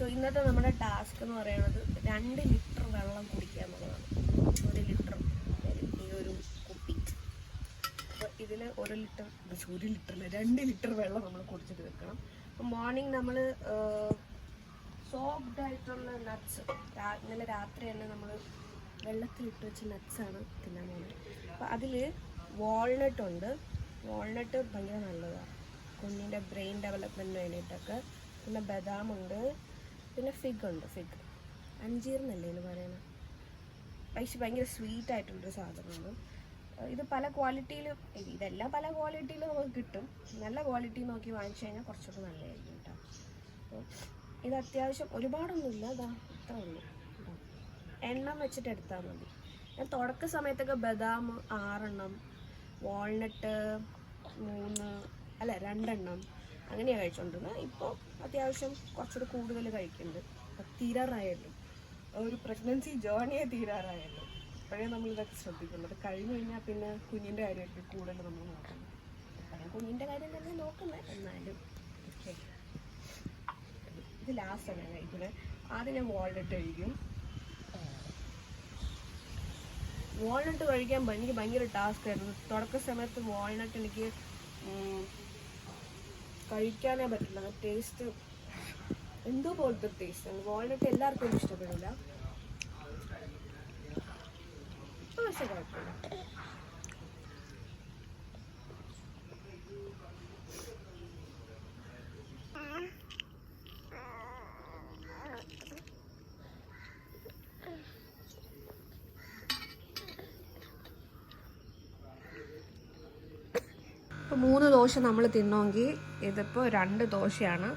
So ഇന്നത്തെ നമ്മുടെ task എന്ന് പറയുന്നത് രണ്ട് ലിറ്റർ വെള്ളം കുടിക്കുക എന്നുള്ളതാണ്. ഒരു ലിറ്റർ ഈ ഒരു കുപ്പി. അപ്പോൾ ഇതിൽ ഒരു ലിറ്റർ ഒരു ലിറ്ററിൽ രണ്ട് ലിറ്റർ വെള്ളം നമ്മൾ കുടിച്ചിട്ട് വെക്കണം അപ്പോൾ മോർണിംഗ് നമ്മൾ സോഫ്റ്റ് ആയിട്ടുള്ള നട്ട്സ് ഇന്നലെ രാത്രി തന്നെ നമ്മൾ വെള്ളത്തിലിട്ട് വെച്ച നട്ട്സാണ് തിന്നാൻ പോകുന്നത്. അപ്പോൾ അതിൽ വാൾനട്ട് ഉണ്ട്. വാൾനട്ട് ഭയങ്കര നല്ലതാണ് കുഞ്ഞിന്റെ ബ്രെയിൻ ഡെവലപ്മെന്റിന് വേണ്ടിയിട്ടൊക്കെ. പിന്നെ ബദാമുണ്ട്. പിന്നെ ഫിഗ് ഉണ്ട് ഫിഗ് അഞ്ചീർന്നല്ലേ എന്ന് പറയുന്നത് പക്ഷെ ഭയങ്കര സ്വീറ്റ് ആയിട്ടുള്ളൊരു സാധനമാണ്. ഇത് പല ക്വാളിറ്റിയിലും ഇതെല്ലാം പല ക്വാളിറ്റിയിലും നമുക്ക് കിട്ടും. നല്ല ക്വാളിറ്റി നോക്കി വാങ്ങിച്ചു കഴിഞ്ഞാൽ കുറച്ചുകൂടെ നല്ലതായിരിക്കും കേട്ടോ അപ്പോൾ ഇത് അത്യാവശ്യം ഒരുപാടൊന്നുമില്ല അതാ ഇത്ര ഉള്ളൂ. എണ്ണം വെച്ചിട്ട് എടുത്താൽ മതി. ഞാൻ തുടക്ക സമയത്തൊക്കെ ബദാം ആറെണ്ണം വാൾനട്ട് മൂന്ന് അല്ല രണ്ടെണ്ണം. അങ്ങനെയാണ് കഴിച്ചുകൊണ്ടിരുന്നത് ഇപ്പോൾ അത്യാവശ്യം കുറച്ചുകൂടി കൂടുതൽ കഴിക്കുന്നുണ്ട് തീരാറായല്ലോ. ഒരു പ്രഗ്നൻസി ജേണിയെ തീരാറായല്ലോ. അപ്പോഴേ നമ്മൾ ഇതൊക്കെ ശ്രദ്ധിക്കുന്നത് കഴിഞ്ഞ് കഴിഞ്ഞാൽ പിന്നെ കുഞ്ഞിന്റെ കാര്യമൊക്കെ കൂടുതൽ നമ്മൾ നോക്കണം. ഞാൻ കുഞ്ഞിന്റെ കാര്യം തന്നെ നോക്കുന്നത്. എന്നാലും ഓക്കെ. ഇത് ലാസ്റ്റ് ആണ് കഴിക്കുന്നത് ആദ്യം ഞാൻ വാൾനട്ട് കഴിക്കും. വാൾനട്ട് കഴിക്കാൻ എനിക്ക് ഭയങ്കര ടാസ്ക് ആയിരുന്നു. തുടക്ക സമയത്ത് വാൾനട്ട് എനിക്ക് കഴിക്കാനേ പറ്റില്ല. ടേസ്റ്റ് എന്തോ പോലത്തെ ടേസ്റ്റ് ആണ്. വാൾനട്ട് എല്ലാവർക്കും ഇഷ്ടപ്പെടില്ല. പക്ഷേ കുഴപ്പമില്ല ഇപ്പോൾ മൂന്ന് ദോശ നമ്മൾ തിന്നുമെങ്കിൽ ഇതിപ്പോൾ രണ്ട് ദോശയാണ്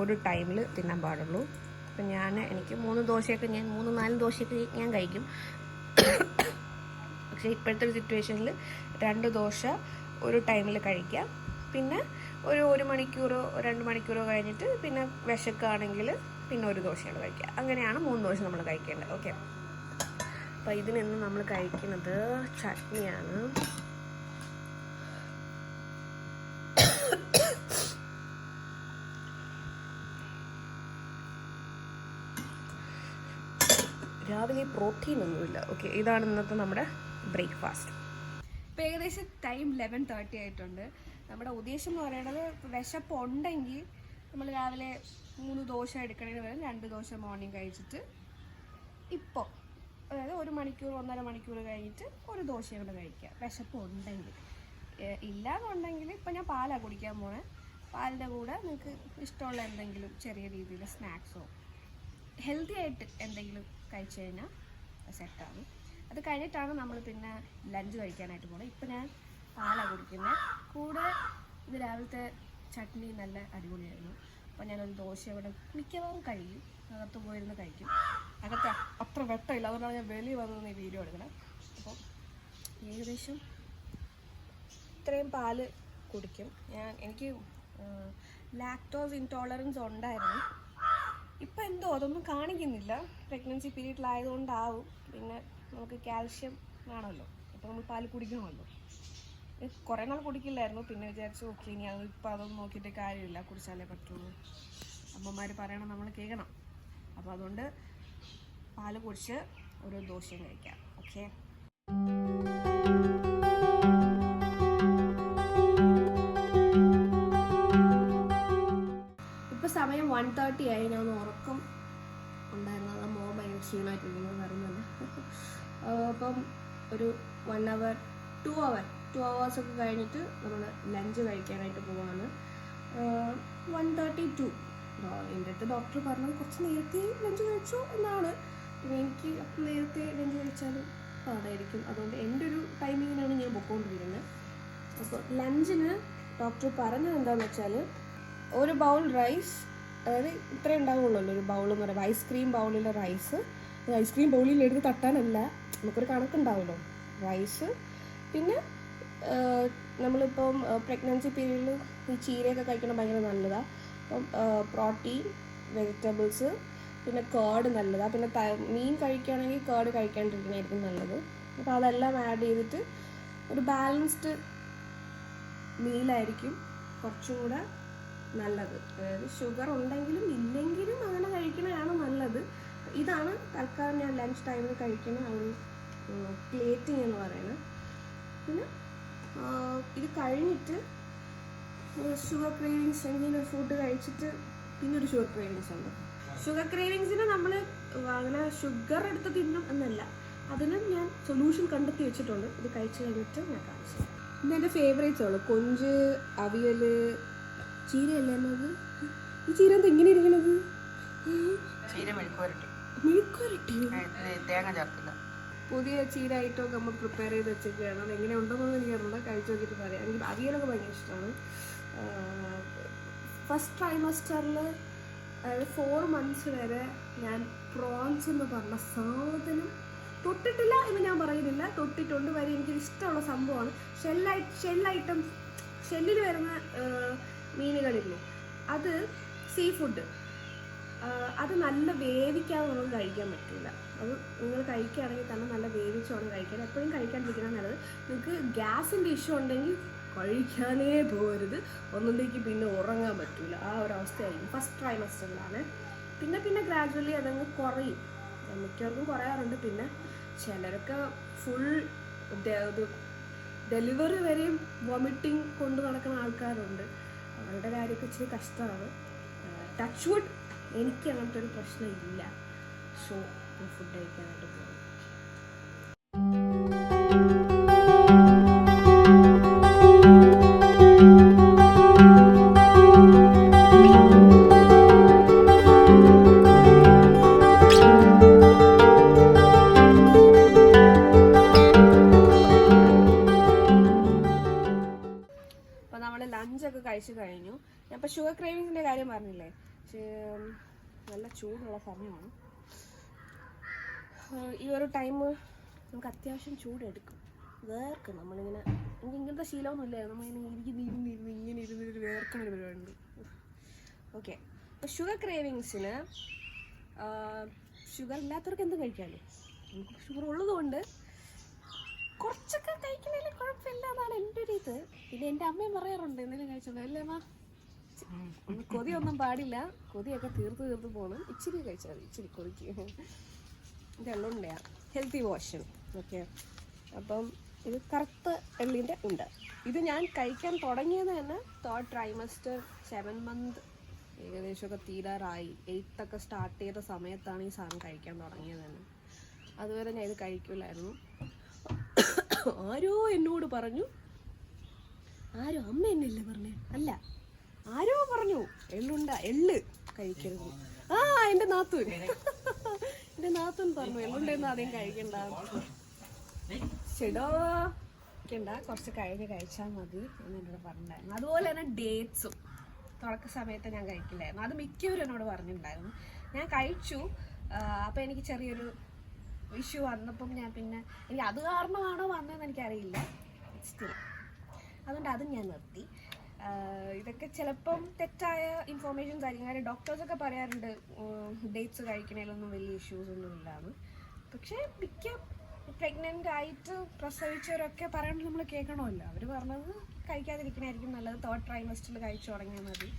ഒരു ടൈമിൽ തിന്നാൻ പാടുള്ളൂ. അപ്പം ഞാൻ എനിക്ക് മൂന്ന് ദോശയൊക്കെ ഞാൻ മൂന്ന് നാല് ദോശയൊക്കെ ഞാൻ കഴിക്കും. പക്ഷേ ഇപ്പോഴത്തെ ഒരു സിറ്റുവേഷനിൽ രണ്ട് ദോശ ഒരു ടൈമിൽ കഴിക്കാം. പിന്നെ ഒരു ഒരു മണിക്കൂറോ രണ്ട് മണിക്കൂറോ കഴിഞ്ഞിട്ട് പിന്നെ വിശക്കാണെങ്കിൽ പിന്നെ ഒരു ദോശയാണ് കഴിക്കുക. അങ്ങനെയാണ് മൂന്ന് ദോശ നമ്മൾ കഴിക്കേണ്ടത്. ഓക്കെ? അപ്പോൾ ഇതിനെന്ന് നമ്മൾ കഴിക്കുന്നത് ചട്നിയാണ്. രാവിലെ പ്രോട്ടീൻ ഒന്നുമില്ല ഓക്കെ ഇതാണ് ഇന്നത്തെ നമ്മുടെ ബ്രേക്ക്ഫാസ്റ്റ് ഇപ്പം ഏകദേശം ടൈം ലെവൻ തേർട്ടി ആയിട്ടുണ്ട്. നമ്മുടെ ഉദ്ദേശം എന്ന് പറയുന്നത് ഇപ്പം വിശപ്പ് ഉണ്ടെങ്കിൽ നമ്മൾ രാവിലെ മൂന്ന് ദോശ എടുക്കണതിന് പകരം രണ്ട് ദോശ മോർണിംഗ് കഴിച്ചിട്ട് ഇപ്പോൾ അതായത് ഒരു മണിക്കൂർ ഒന്നര മണിക്കൂർ കഴിഞ്ഞിട്ട് ഒരു ദോശ കൂടെ കഴിക്കുക. വിശപ്പ് ഉണ്ടെങ്കിൽ. ഇല്ല എന്നുണ്ടെങ്കിൽ ഇപ്പം ഞാൻ പാലാണ് കുടിക്കാൻ പോണേ. പാലിന്റെ കൂടെ നിങ്ങൾക്ക് ഇഷ്ടമുള്ള എന്തെങ്കിലും ചെറിയ രീതിയിൽ സ്നാക്സോ ഹെൽത്തി ആയിട്ട് എന്തെങ്കിലും കഴിച്ചു കഴിഞ്ഞാൽ സെറ്റാണ് അത് കഴിഞ്ഞിട്ടാണ് നമ്മൾ പിന്നെ ലഞ്ച് കഴിക്കാനായിട്ട് പോകുന്നത് ഇപ്പം ഞാൻ പാലാണ് കുടിക്കുന്നത് കൂടെ ഇത് രാവിലത്തെ ചട്നി നല്ല അടിപൊളിയായിരുന്നു. അപ്പോൾ ഞാനൊരു ദോശ ഇവിടെ മിക്കവാറും കഴിക്കും അകത്ത് പോയിരുന്ന് കഴിക്കും. അകത്ത് അത്ര വെട്ടമില്ല. അതുകൊണ്ടാണ് ഞാൻ വെളിയിൽ വന്നു ഈ വീഡിയോ എടുക്കണം. അപ്പോൾ ഏകദേശം ഇത്രയും പാൽ കുടിക്കും. ഞാൻ എനിക്ക് ലാക്ടോസ് ഇൻടോളറൻസ് ഉണ്ടായിരുന്നു. ഇപ്പം എന്തോ അതൊന്നും കാണിക്കുന്നില്ല. പ്രഗ്നൻസി പീരീഡിലായതുകൊണ്ടാവും പിന്നെ നമുക്ക് കാൽഷ്യം വേണമല്ലോ. അപ്പോൾ നമ്മൾ പാൽ കുടിക്കണമല്ലോ. കുറേ നാൾ കുടിക്കില്ലായിരുന്നു. പിന്നെ വിചാരിച്ചു ഓക്കെ ഇനി അത് ഇപ്പം അതൊന്നും നോക്കിയിട്ട് കാര്യമില്ല. കുടിച്ചാലേ പറ്റുള്ളൂ. അമ്മമാർ പറയണം നമ്മൾ കേൾക്കണം. അപ്പോൾ അതുകൊണ്ട് പാൽ കുടിച്ച് ഒരു ദോഷം കഴിക്കാം. ഓക്കെ? സമയം വൺ തേർട്ടി ആയി. ഞാൻ ഉറക്കം ഉണ്ടായിരുന്നത് ആ മോ ഭയങ്കര ക്ഷീണമായിട്ടിരിക്കുന്നത് പറയുന്നത് അപ്പം ഒരു one hour two hour two hours ഒക്കെ കഴിഞ്ഞിട്ട് നമ്മൾ ലഞ്ച് കഴിക്കാനായിട്ട് പോവാണ്. വൺ തേർട്ടി ടു എന്റെ അടുത്ത് ഡോക്ടർ പറഞ്ഞു കുറച്ച് നേരത്തെ ലഞ്ച് കഴിച്ചു എന്നാണ്. എനിക്ക് നേരത്തെ ലഞ്ച് കഴിച്ചാലും പാടായിരിക്കും. അതുകൊണ്ട് എന്റെ ഒരു ടൈമിങ്ങിനാണ് ഞാൻ പൊക്കോണ്ടിരിക്കുന്നത് അപ്പോൾ ലഞ്ചിന് ഡോക്ടർ പറഞ്ഞത് എന്താണെന്ന് വെച്ചാൽ ഒരു ബൗൾ റൈസ് അതായത് ഇത്രേ ഉണ്ടാവുള്ളൂ ഒരു ബൗൾ എന്ന് പറയുമ്പോൾ ഐസ്ക്രീം ബൗളിലെ റൈസ് ഐസ്ക്രീം ബൗളിൽ എടുത്ത് തട്ടാനല്ല നമുക്കൊരു കണക്കുണ്ടാവുമല്ലോ റൈസ് പിന്നെ നമ്മളിപ്പം പ്രഗ്നൻസി പീരീഡിൽ ഈ ചീരയൊക്കെ കഴിക്കണം ഭയങ്കര നല്ലതാണ് അപ്പം പ്രോട്ടീൻ വെജിറ്റബിൾസ് പിന്നെ കേർഡ് നല്ലതാണ് പിന്നെ മീൻ കഴിക്കുകയാണെങ്കിൽ കേർഡ് കഴിക്കാണ്ടിരിക്കണായിരിക്കും നല്ലത്. അപ്പോൾ അതെല്ലാം ആഡ് ചെയ്തിട്ട് ഒരു ബാലൻസ്ഡ് മീലായിരിക്കും കുറച്ചും കൂടെ നല്ലത്. അതായത് ഷുഗർ ഉണ്ടെങ്കിലും ഇല്ലെങ്കിലും അങ്ങനെ ഇതാണ് തൽക്കാലം ഞാൻ ലഞ്ച് ടൈമിൽ കഴിക്കുന്ന ആ ഒരു പ്ലേറ്റിംഗ് എന്ന് പറയുന്നത്. പിന്നെ ഇത് കഴിഞ്ഞിട്ട് ഷുഗർ ക്രേവിങ്സ് ഒരു ഫുഡ് കഴിച്ചിട്ട് പിന്നെ ഒരു ഷുഗർ ക്രേവിങ്സ് ഉണ്ട് ഷുഗർ ക്രേവിങ്സിന് നമ്മൾ അങ്ങനെ ഷുഗർ എടുത്ത് തിന്നും എന്നല്ല. അതിനും ഞാൻ സൊല്യൂഷൻ കണ്ടെത്തി വെച്ചിട്ടുണ്ട്. ഇത് കഴിച്ചു കഴിഞ്ഞിട്ട് ഞാൻ കാണിച്ചു തരാം. ഇത് എന്റെ ഫേവറേറ്റ്സ് ഉള്ളു. കൊഞ്ച് അവിയൽ ചീരയല്ലേ എന്നത് ഈ ചീര എന്താ ഇങ്ങനെ ഇരിക്കണത്? ചീര മെഴുക്കുവരട്ടി. തേങ്ങ ചേർത്തില്ല പുതിയ ചീര ഐറ്റമൊക്കെ നമ്മൾ പ്രിപ്പയർ ചെയ്ത് വെച്ചൊക്കെയാണ് അത് എങ്ങനെ ഉണ്ടെന്നൊന്നും എനിക്ക് അറിയില്ല കഴിച്ചു നോക്കിയിട്ട് പറയാം. എനിക്ക് അവിയലൊക്കെ ഭയങ്കര ഇഷ്ടമാണ്. ഫസ്റ്റ് ട്രൈമസ്റ്ററിൽ അതായത് ഫോർ മന്ത്സ് വരെ ഞാൻ പ്രോൺസ് എന്ന് പറഞ്ഞ സാധനം തൊട്ടിട്ടില്ല എന്ന് ഞാൻ പറയുന്നില്ല. തൊട്ടിട്ടുണ്ട്. വരെ എനിക്ക് ഇഷ്ടമുള്ള സംഭവമാണ്. ഷെല്ലായി ഷെൽ ഐറ്റംസ് ഷെല്ലിൽ വരുന്ന മീനുകളില്ലേ? അത് സീ ഫുഡ് അത് നല്ല വേവിക്കാതെ നമുക്ക് കഴിക്കാൻ പറ്റില്ല അത് നിങ്ങൾ കഴിക്കുകയാണെങ്കിൽ തന്നെ നല്ല വേവിച്ച് വേണം കഴിക്കാൻ എപ്പോഴും കഴിക്കാണ്ടിരിക്കണം നല്ലത് നിങ്ങൾക്ക് ഗ്യാസിന്റെ ഇഷ്യൂ ഉണ്ടെങ്കിൽ കഴിക്കാനേ പോകരുത്. ഒന്നിലേക്ക് പിന്നെ ഉറങ്ങാൻ പറ്റില്ല ആ ഒരു അവസ്ഥയായിരിക്കും. ഫസ്റ്റ് ട്രൈമസ്റ്ററിലാണ് പിന്നെ പിന്നെ ഗ്രാജുവലി അതങ്ങ് കുറയും. മിക്കവർക്കും കുറയാറുണ്ട്. പിന്നെ ചിലരൊക്കെ ഫുൾ ഡെലിവറി വരെയും വോമിറ്റിംഗ് കൊണ്ടു നടക്കുന്ന ആൾക്കാരുണ്ട്. അവരുടെ കാര്യമൊക്കെ ഇച്ചിരി കഷ്ടമാണ്. ടച്ച് വുഡ് എനിക്ക് അങ്ങനത്തെ ഒരു പ്രശ്നം ഇല്ല. സോ ഫുഡ് കഴിക്കാനായിട്ട് പോകും ചൂടുള്ള സമയമാണ്. ഈ ഒരു ടൈം നമുക്ക് അത്യാവശ്യം ചൂടെടുക്കും. വേർക്കും നമ്മളിങ്ങനെ എനിക്ക് ഇങ്ങനത്തെ ശീലമൊന്നുമില്ല. നമ്മളിങ്ങനെ ഇരിക്കുന്ന ഇരുന്ന് ഇരുന്ന് ഇങ്ങനെ ഇരുന്നിട്ട് വേർക്കണ ഒരു പരിപാടിയുണ്ട്. ഓക്കെ അപ്പോൾ ഷുഗർ ക്രേവിങ്സിന് ഷുഗർ ഇല്ലാത്തവർക്ക് എന്തും കഴിക്കാമല്ലോ. നമുക്ക് ഷുഗർ ഉള്ളതുകൊണ്ട് കുറച്ചൊക്കെ കഴിക്കുന്നതിൽ കുഴപ്പമില്ല എന്നാണ് എന്റെ ഒരു ഇത്. പിന്നെ എന്റെ അമ്മയും പറയാറുണ്ട് എന്തെങ്കിലും കഴിച്ചോളൂ അല്ലേ അമ്മ കൊതിയൊന്നും പാടില്ല. കൊതിയൊക്കെ തീർത്ത് തീർത്ത് പോകണം ഇച്ചിരി കഴിച്ചാൽ മതി. ഇച്ചിരി കൊതിക്ക്. ഇതെള്ളുണ്ടയാ ഹെൽത്തി വാഷൻ ഓക്കെ അപ്പം ഇത് കറുത്ത എള്ളിന്റെ ഉണ്ട്. ഇത് ഞാൻ കഴിക്കാൻ തുടങ്ങിയത് തന്നെ തേർഡ് ട്രൈമസ്റ്റർ സെവൻ മന്ത് ഏകദേശമൊക്കെ തീരാറായി. എയ്ത്ത് ഒക്കെ സ്റ്റാർട്ട് ചെയ്ത സമയത്താണ് ഈ സാധനം കഴിക്കാൻ തുടങ്ങിയത് തന്നെ. അതുവരെ ഞാൻ ഇത് കഴിക്കില്ലായിരുന്നു. ആരോ എന്നോട് പറഞ്ഞു. ആരോ അമ്മ എന്നല്ലേ പറഞ്ഞേ? അല്ല. ആരോ പറഞ്ഞു. എള്ളുണ്ട എള്ള് കഴിക്കരുത്. ആ എന്റെ നാത്തൂൻ. എന്റെ നാത്തൂൻ പറഞ്ഞു എള്ളുണ്ടെന്ന് ആദ്യം കഴിക്കണ്ട. ചെടോ കഴിക്കണ്ട. കുറച്ച് കഴിഞ്ഞ് കഴിച്ചാൽ മതി എന്ന് എന്നോട് പറഞ്ഞിട്ടുണ്ടായിരുന്നു. അതുപോലെ തന്നെ ഡേറ്റ്സും തുടക്ക സമയത്ത് ഞാൻ കഴിക്കില്ലായിരുന്നു. അത് മിക്കവരും എന്നോട് പറഞ്ഞിട്ടുണ്ടായിരുന്നു. ഞാൻ കഴിച്ചു. അപ്പോൾ എനിക്ക് ചെറിയൊരു ഇഷ്യൂ വന്നപ്പം ഞാൻ പിന്നെ എനിക്ക് അത് കാരണമാണോ വന്നതെന്ന് എനിക്കറിയില്ല. അതുകൊണ്ട് അതും ഞാൻ നിർത്തി. ഇതൊക്കെ ചിലപ്പം തെറ്റായ ഇൻഫോർമേഷൻസ് ആയിരിക്കും. കാര്യം ഡോക്ടേഴ്സൊക്കെ പറയാറുണ്ട് ഡേറ്റ്സ് കഴിക്കണേലൊന്നും വലിയ ഇഷ്യൂസ് ഒന്നും ഇല്ലാന്ന്. പക്ഷേ മിക്ക പ്രഗ്നന്റ് ആയിട്ട് പ്രസവിച്ചവരൊക്കെ പറയണത് നമ്മൾ കേൾക്കണമല്ലോ. അവർ പറഞ്ഞത് കഴിക്കാതിരിക്കണായിരിക്കും നല്ലത്. തേർഡ് ട്രൈമസ്റ്ററിൽ കഴിച്ചു തുടങ്ങിയാൽ മതി.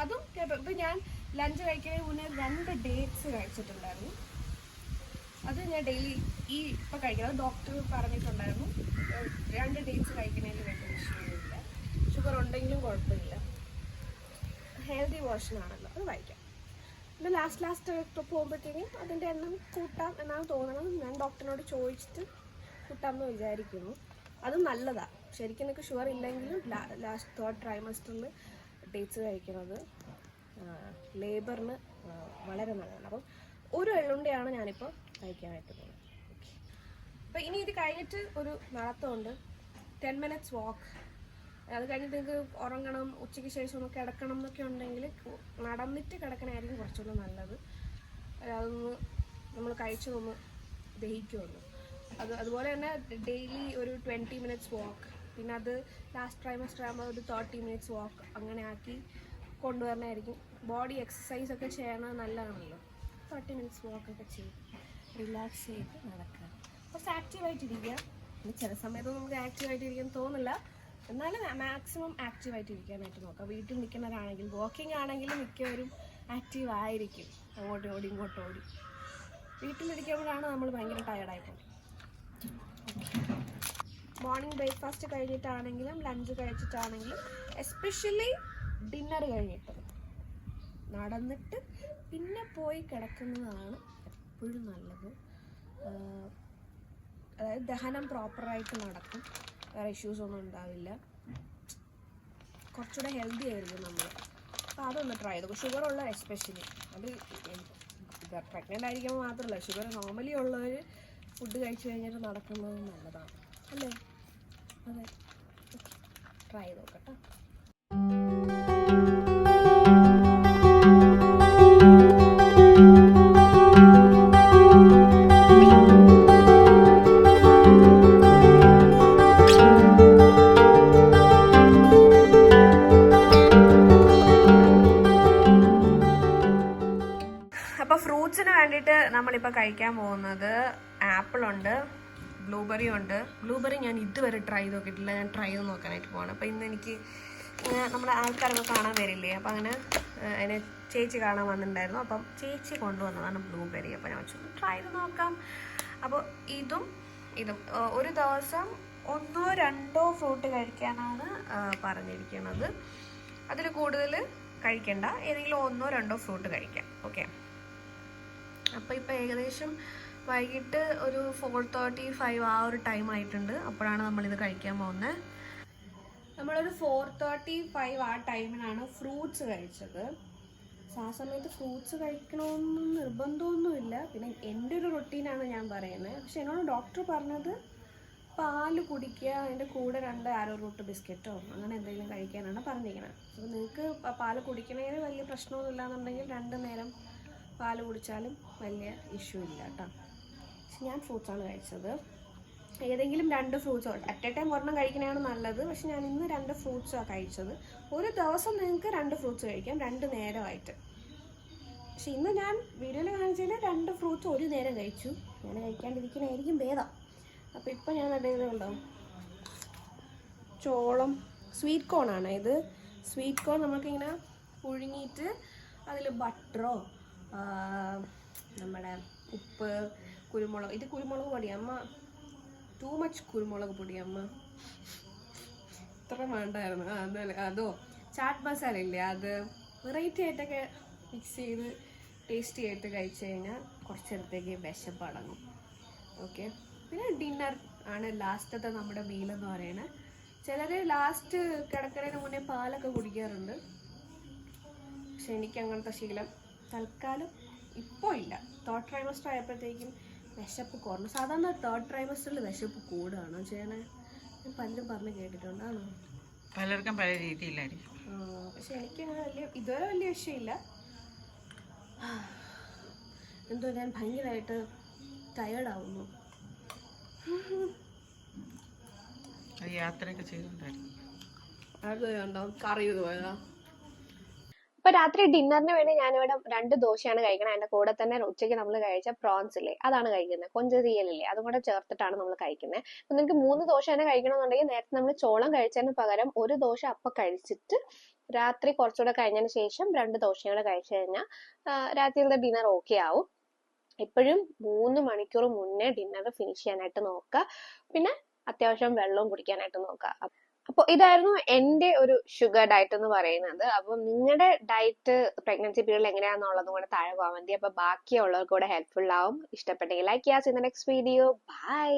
അതും ഇപ്പം ഞാൻ ലഞ്ച് കഴിക്കുന്നതിന് മുന്നേ രണ്ട് ഡേറ്റ്സ് കഴിച്ചിട്ടുണ്ടായിരുന്നു. അത് ഞാൻ ഡെയിലി ഈ ഇപ്പം കഴിക്കുന്നത്. ഡോക്ടർ പറഞ്ഞിട്ടുണ്ടായിരുന്നു. രണ്ട് ഡേറ്റ്സ് കഴിക്കുന്നതിൽ വേണ്ടി വിഷയമൊന്നുമില്ല ഷുഗർ ഉണ്ടെങ്കിലും കുഴപ്പമില്ല. ഹെൽത്തി വേർഷൻ ആണല്ലോ അത് വായിക്കാം പിന്നെ ലാസ്റ്റ് ലാസ്റ്റ് പോകുമ്പോഴത്തേക്കും അതിന്റെ എണ്ണം കൂട്ടാം എന്നാണ് തോന്നണം ഞാൻ ഡോക്ടറിനോട് ചോദിച്ചിട്ട് കൂട്ടാമെന്ന് വിചാരിക്കുന്നു. അത് നല്ലതാണ് ശരിക്കും എനിക്ക് ഷുഗർ ഇല്ലെങ്കിലും ലാസ്റ്റ് തേർഡ് ട്രൈമസ്റ്ററിൽ ഡേറ്റ്സ് കഴിക്കുന്നത് ലേബറിന് വളരെ നല്ലതാണ്. അപ്പം ഒരു എള്ളുണ്ടയാണ് ഞാനിപ്പോൾ കഴിക്കാനായിട്ട് പോകുന്നത്. ഓക്കെ അപ്പോൾ ഇനി ഇത് കഴിഞ്ഞിട്ട് ഒരു നടത്തമുണ്ട് ടെൻ മിനിറ്റ്സ് വാക്ക് അത് കഴിഞ്ഞിട്ട് നിങ്ങൾക്ക് ഉറങ്ങണം ഉച്ചയ്ക്ക് ശേഷം ഒന്ന് കിടക്കണം എന്നൊക്കെ ഉണ്ടെങ്കിൽ നടന്നിട്ട് കിടക്കണമായിരിക്കും കുറച്ചുകൂടെ നല്ലത്. അതൊന്ന് നമ്മൾ കഴിച്ചതൊന്ന് ദഹിക്കുമല്ലോ അത് അതുപോലെ തന്നെ ഡെയിലി ഒരു ട്വന്റി മിനിറ്റ്സ് വാക്ക് പിന്നെ അത് ലാസ്റ്റ് ട്രൈമസ്റ്റർ ആകുമ്പോൾ ഒരു തേർട്ടി മിനിറ്റ്സ് വാക്ക് അങ്ങനെ ആക്കി കൊണ്ടുവരണമായിരിക്കും ബോഡി എക്സസൈസ് ഒക്കെ ചെയ്യണത് നല്ലതാണല്ലോ. തേർട്ടി മിനിറ്റ്സ് വാക്ക് ഒക്കെ ചെയ്ത് റിലാക്സ് ചെയ്ത് നടക്കുക. കുറച്ച് ആക്റ്റീവായിട്ടിരിക്കുക ചില സമയത്ത് നമുക്ക് ആക്റ്റീവായിട്ടിരിക്കാൻ തോന്നില്ല എന്നാലും മാക്സിമം ആക്റ്റീവായിട്ട് ഇരിക്കാനായിട്ട് നോക്കാം. വീട്ടിൽ നിൽക്കുന്നവരാണെങ്കിൽ വാക്കിംഗ് ആണെങ്കിലും മിക്കവരും ആക്റ്റീവ് ആയിരിക്കും. അങ്ങോട്ടും ഓടി ഇങ്ങോട്ടും ഓടി. വീട്ടിലിരിക്കുമ്പോഴാണ് നമ്മൾ ഭയങ്കര ടയർഡായി മോർണിംഗ് ബ്രേക്ക്ഫാസ്റ്റ് കഴിഞ്ഞിട്ടാണെങ്കിലും ലഞ്ച് കഴിച്ചിട്ടാണെങ്കിലും എസ്പെഷ്യലി ഡിന്നർ കഴിഞ്ഞിട്ട്. നടന്നിട്ട് പിന്നെ പോയി കിടക്കുന്നതാണ് എപ്പോഴും നല്ലത്. അതായത് ദഹനം പ്രോപ്പറായിട്ട് നടക്കും. വേറെ ഇഷ്യൂസ് ഒന്നും ഉണ്ടാവില്ല. കുറച്ചുകൂടെ ഹെൽത്തി ആയിരിക്കും നമ്മൾ അപ്പോൾ അതൊന്ന് ട്രൈ ചെയ്തു. ഷുഗർ ഉള്ള എസ്പെഷ്യലി അത് പ്രഗ്നന്റ് ആയിരിക്കുമ്പോൾ മാത്രമല്ല ഷുഗർ നോർമലി ഉള്ളവർ ഫുഡ് കഴിച്ചു കഴിഞ്ഞിട്ട് നടക്കുന്നത് നല്ലതാണ്. അല്ലേ? അതെ. ട്രൈ ചെയ്ത് നോക്കട്ടോ അപ്പോൾ ഫ്രൂട്ട്സിന് വേണ്ടിയിട്ട് നമ്മളിപ്പോൾ കഴിക്കാൻ പോകുന്നത് ആപ്പിൾ ഉണ്ട് ബ്ലൂബെറി ഉണ്ട് ബ്ലൂബെറി ഞാൻ ഇതുവരെ ട്രൈ ചെയ്ത് നോക്കിയിട്ടില്ല ഞാൻ ട്രൈ ചെയ്ത് നോക്കാനായിട്ട് പോവാണ്. അപ്പോൾ ഇന്ന് എനിക്ക് നമ്മുടെ ആൾക്കാരൊക്കെ കാണാൻ വരില്ലേ? അപ്പോൾ അങ്ങനെ എന്നെ ചേച്ചി കാണാൻ വന്നിട്ടുണ്ടായിരുന്നു. അപ്പം ചേച്ചി കൊണ്ടുവന്നതാണ് ബ്ലൂബെറി. അപ്പോൾ ഞാൻ വെച്ചു ട്രൈ ചെയ്ത് നോക്കാം. അപ്പോൾ ഇതും ഇതും ഒരു ദിവസം ഒന്നോ രണ്ടോ ഫ്രൂട്ട് കഴിക്കാനാണ് പറഞ്ഞിരിക്കുന്നത്. അതിൽ കൂടുതൽ കഴിക്കണ്ട. ഏതെങ്കിലും ഒന്നോ രണ്ടോ ഫ്രൂട്ട് കഴിക്കാം. ഓക്കെ? അപ്പോൾ ഇപ്പോൾ ഏകദേശം വൈകിട്ട് ഒരു ഫോർ തേർട്ടി ഫൈവ് ആ ഒരു ടൈം ആയിട്ടുണ്ട്. അപ്പോഴാണ് നമ്മളിത് കഴിക്കാൻ പോകുന്നത്. നമ്മളൊരു ഫോർ തേർട്ടി ഫൈവ് ആ ടൈമിനാണ് ഫ്രൂട്ട്സ് കഴിച്ചത്. ആ സമയത്ത് ഫ്രൂട്ട്സ് കഴിക്കണമെന്ന് നിർബന്ധമൊന്നുമില്ല. പിന്നെ എന്റെ ഒരു റൊട്ടീനാണ് ഞാൻ പറയുന്നത് പക്ഷെ എന്നോട് ഡോക്ടർ പറഞ്ഞത് പാൽ കുടിക്കുക അതിന്റെ കൂടെ രണ്ട് ആരോ റൂട്ട് ബിസ്ക്കറ്റോ അങ്ങനെ എന്തെങ്കിലും കഴിക്കാനാണ് പറഞ്ഞിരിക്കുന്നത്. അപ്പോൾ നിങ്ങൾക്ക് പാൽ കുടിക്കണതിന് വലിയ പ്രശ്നമൊന്നുമില്ല എന്നുണ്ടെങ്കിൽ രണ്ട് നേരം പാൽ കുടിച്ചാലും വലിയ ഇഷ്യൂ ഇല്ല കേട്ടോ പക്ഷെ ഞാൻ ഫ്രൂട്ട്സാണ് കഴിച്ചത്. ഏതെങ്കിലും രണ്ട് ഫ്രൂട്ട്സോ അറ്റ് എ ടൈം ഒരെണ്ണം കഴിക്കണതാണ് നല്ലത്. പക്ഷെ ഞാൻ ഇന്ന് രണ്ട് ഫ്രൂട്ട്സോ കഴിച്ചത്. ഒരു ദിവസം നിങ്ങൾക്ക് രണ്ട് ഫ്രൂട്ട്സ് കഴിക്കാം രണ്ട് നേരമായിട്ട്. പക്ഷെ ഇന്ന് ഞാൻ വീഡിയോയിൽ കാണിച്ചതിന് രണ്ട് ഫ്രൂട്ട്സ് ഒരു നേരം കഴിച്ചു. അങ്ങനെ കഴിക്കാണ്ടിരിക്കണായിരിക്കും ഭേദം. അപ്പോൾ ഇപ്പം ഞാൻ കണ്ടതുണ്ടോ ചോളം സ്വീറ്റ് കോൺ ആണ് ഇത്. സ്വീറ്റ് കോൺ നമുക്കിങ്ങനെ പുഴുങ്ങിയിട്ട് അതിൽ ബട്ടറോ നമ്മുടെ ഉപ്പ് കുരുമുളക് ഇത് കുരുമുളക് പൊടി അമ്മ. ടൂ മച്ച് കുരുമുളക് പൊടി അമ്മ. ഇത്ര വേണ്ടായിരുന്നു. അതല്ല അതോ ചാറ്റ് മസാല ഇല്ലേ അത് വെറൈറ്റി ആയിട്ടൊക്കെ മിക്സ് ചെയ്ത് ടേസ്റ്റി ആയിട്ട് കഴിച്ചു കഴിഞ്ഞാൽ കുറച്ചിടത്തേക്ക് വിശപ്പടങ്ങും ഓക്കെ പിന്നെ ഡിന്നർ ആണ് ലാസ്റ്റത്തെ നമ്മുടെ മീൽ എന്ന് പറയുന്നത്. ചിലർ ലാസ്റ്റ് കിടക്കുന്നതിന് മുന്നേ പാലൊക്കെ കുടിക്കാറുണ്ട്. പക്ഷെ എനിക്ക് അങ്ങനത്തെ ശീലം തൽക്കാലം ഇപ്പോൾ ഇല്ല. തേർഡ് ട്രൈമസ്റ്റർ ആയപ്പോഴത്തേക്കും വിശപ്പ് കുറഞ്ഞു. സാധാരണ തേർഡ് ട്രൈമസ്റ്ററിൽ വിശപ്പ് കൂടുകയാണോ ചെയ്യണേ? ഞാൻ പലരും പറഞ്ഞ് കേട്ടിട്ടുണ്ടാണോ പലർക്കും പല രീതിയിലായിരിക്കും. പക്ഷെ എനിക്ക് അങ്ങനെ വലിയ ഇതുവരെ വലിയ വിഷയമില്ല. എന്തോ ഞാൻ ഭയങ്കരമായിട്ട് ടയേർഡാവുന്നു യാത്രയൊക്കെ ചെയ്തിട്ടുണ്ടായിരുന്നു അത് ഉണ്ടോ കറിയത് പോയതാ. അപ്പൊ രാത്രി ഡിന്നറിന് വേണ്ടി ഞാനിവിടെ രണ്ട് ദോശയാണ് കഴിക്കുന്നത് അതിന്റെ കൂടെ തന്നെ ഉച്ചയ്ക്ക് നമ്മൾ കഴിച്ച പ്രോൺസ് ഇല്ലേ അതാണ് കഴിക്കുന്നത്. കൊഞ്ചരിയലില്ലേ അതും കൂടെ ചേർത്തിട്ടാണ് നമ്മൾ കഴിക്കുന്നത്. അപ്പൊ നിങ്ങൾക്ക് മൂന്ന് ദോശ തന്നെ കഴിക്കണമെന്നുണ്ടെങ്കിൽ നേരത്തെ നമ്മൾ ചോളം കഴിച്ചതിന് പകരം ഒരു ദോശ അപ്പൊ കഴിച്ചിട്ട് രാത്രി കുറച്ചുകൂടെ കഴിഞ്ഞതിന് ശേഷം രണ്ട് ദോശയും കഴിച്ചു കഴിഞ്ഞാൽ രാത്രിയിലത്തെ ഡിന്നർ ഓക്കെ ആവും. എപ്പോഴും മൂന്ന് മണിക്കൂർ മുന്നേ ഡിന്നർ ഫിനിഷ് ചെയ്യാനായിട്ട് നോക്കുക. പിന്നെ അത്യാവശ്യം വെള്ളവും കുടിക്കാനായിട്ട് നോക്കുക. അപ്പോൾ ഇതായിരുന്നു എന്റെ ഒരു ഷുഗർ ഡയറ്റ് എന്ന് പറയുന്നത്. അപ്പം നിങ്ങളുടെ ഡയറ്റ് പ്രഗ്നൻസി പീരീഡിൽ എങ്ങനെയാണെന്നുള്ളതും കൂടെ താഴെ പോകാൻ മതി അപ്പൊ ബാക്കിയുള്ളവർക്ക് കൂടെ ഹെൽപ്ഫുൾ ആവും. ഇഷ്ടപ്പെട്ടെങ്കിൽ like the next video bye